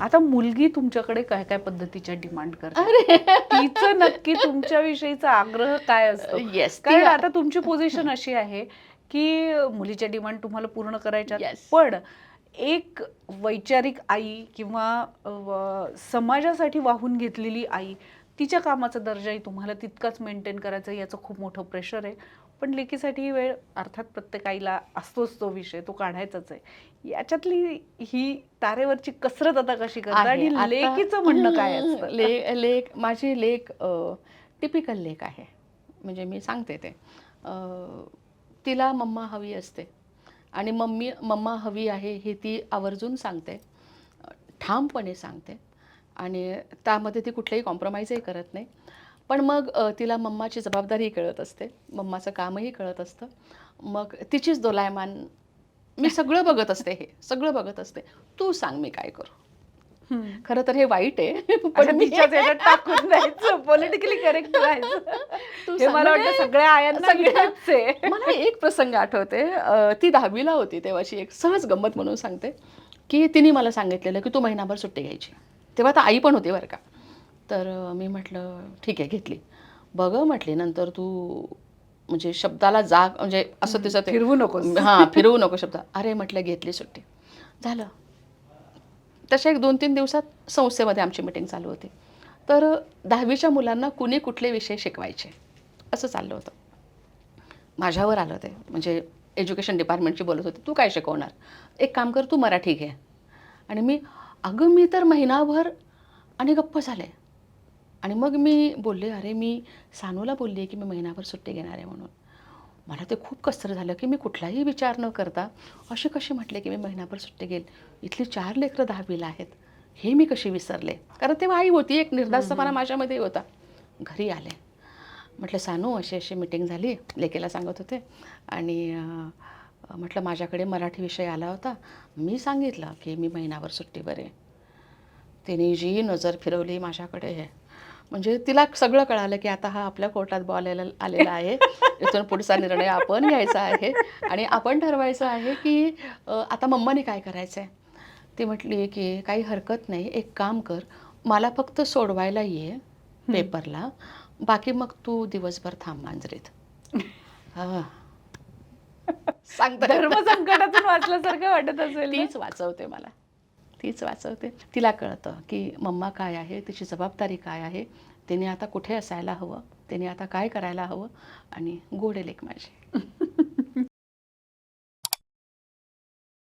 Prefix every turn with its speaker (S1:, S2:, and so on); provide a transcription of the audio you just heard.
S1: आता मुलगी तुमच्याकडे काय काय पद्धतीच्या डिमांड करते? तिचं नक्की तुमच्याविषयीचा आग्रह काय असतो?
S2: येस
S1: कारण आता तुमची पोझिशन अशी आहे की मुलीच्या डिमांड तुम्हाला पूर्ण करायच्या. पण एक वैचारिक आई किंवा समाजासाठी वाहून घेतलेली आई तिच्या कामाचा दर्जाही तुम्हाला तितकाच मेंटेन करायचा आहे, याचं खूप मोठं प्रेशर आहे. पण लेकीसाठी ही वेळ अर्थात प्रत्येक आईला असतोच तो विषय तो काढायचाच आहे. याच्यातली ही तारेवरची कसरत आता कशी करता
S2: आहे.
S1: आणि लेकीचं म्हणणं काय असतं?
S2: ले लेख माझी लेख टिपिकल लेख आहे. म्हणजे मी सांगते ते. तिला मम्मा हवी असते. आणि मम्मी मम्मा हवी आहे हे ती आवर्जून सांगते. ठामपणे सांगते. आणि त्यामध्ये ती कुठलेही कॉम्प्रोमाइजही करत नाही. पण मग तिला मम्माची जबाबदारीही कळत असते. मम्माचं कामही कळत असतं. मग तिचीच दोलायमान मी सगळं बघत असते हे. सगळं बघत असते. तू सांग मी काय करू. खरं तर हे वाईट आहे. पण मी
S1: टाकून पॉलिटिकली करेक्ट राहायचं.
S2: तू
S1: हे
S2: सांग
S1: मला
S2: म्हणजे
S1: वाटतं सगळ्या आयांना आहे.
S2: मला एक प्रसंग आठवते. ती दहावीला होती तेव्हाची एक सहज गंमत म्हणून सांगते. की तिने मला सांगितलेलं की तू महिनाभर सुट्टी घ्यायची. तेव्हा तर आई पण होती बरं का. तर मी म्हटलं ठीक आहे घेतली. बघ म्हटली नंतर तू म्हणजे शब्दाला जाग म्हणजे असं तिचं ते
S1: फिरवू नकोस.
S2: हां फिरवू नको शब्द. अरे म्हटलं घेतली सुट्टी. झालं. तशा एक दोन तीन दिवसात संस्थेमध्ये आमची मिटिंग चालू होती. तर दहावीच्या मुलांना कुणी कुठले विषय शिकवायचे? असं चाललं होतं. माझ्यावर आलं ते. म्हणजे एज्युकेशन डिपार्टमेंटची बोलत होती. तू काय शिकवणार? एक काम कर तू मराठी घे. आणि मी अगं मी तर महिनाभर आणि गप्प झाले. आणि मग मी बोलले अरे मी सानूला बोलली की मी महिनाभर सुट्टी घेणार आहे म्हणून. मला ते खूप कसर झालं की मी कुठलाही विचार न करता असे कसे म्हटले की मी महिनाभर सुट्टी घेईल? इथली चार लेकरं दहावीला आहेत. हे मी कशी विसरले? कारण तेव्हा आई होती एक निर्धास्तपणा माझ्यामध्ये होता. घरी आले. म्हटलं सानू अशी अशी मिटिंग झाली. लेकेला सांगत होते. आणि म्हटलं माझ्याकडे मराठी विषय आला होता. मी सांगितलं की मी महिनाभर सुट्टीवर आहे. तिने जी नजर फिरवली माझ्याकडे हे म्हणजे तिला सगळं कळालं की आता हा आपल्या कोर्टात बॉल आलेला आहे. इथून पुढचा निर्णय आपण घ्यायचा आहे. आणि आपण ठरवायचं आहे की आता मम्माने काय करायचं आहे ती म्हटली की काही हरकत नाही. एक काम कर. मला फक्त सोडवायला ये पेपरला. बाकी मग तू दिवसभर थांब मांजरीत. हा. सांगता
S1: धर्म संकटातून वाचल्यासारखं वाटत असेल?
S2: तीच वाचवते मला. तीच वाचवते. तिला कळतं की मम्मा काय आहे तिची जबाबदारी काय आहे तिने आता कुठे असायला हवं तिने आता काय करायला हवं आणि गोड लेक माझी.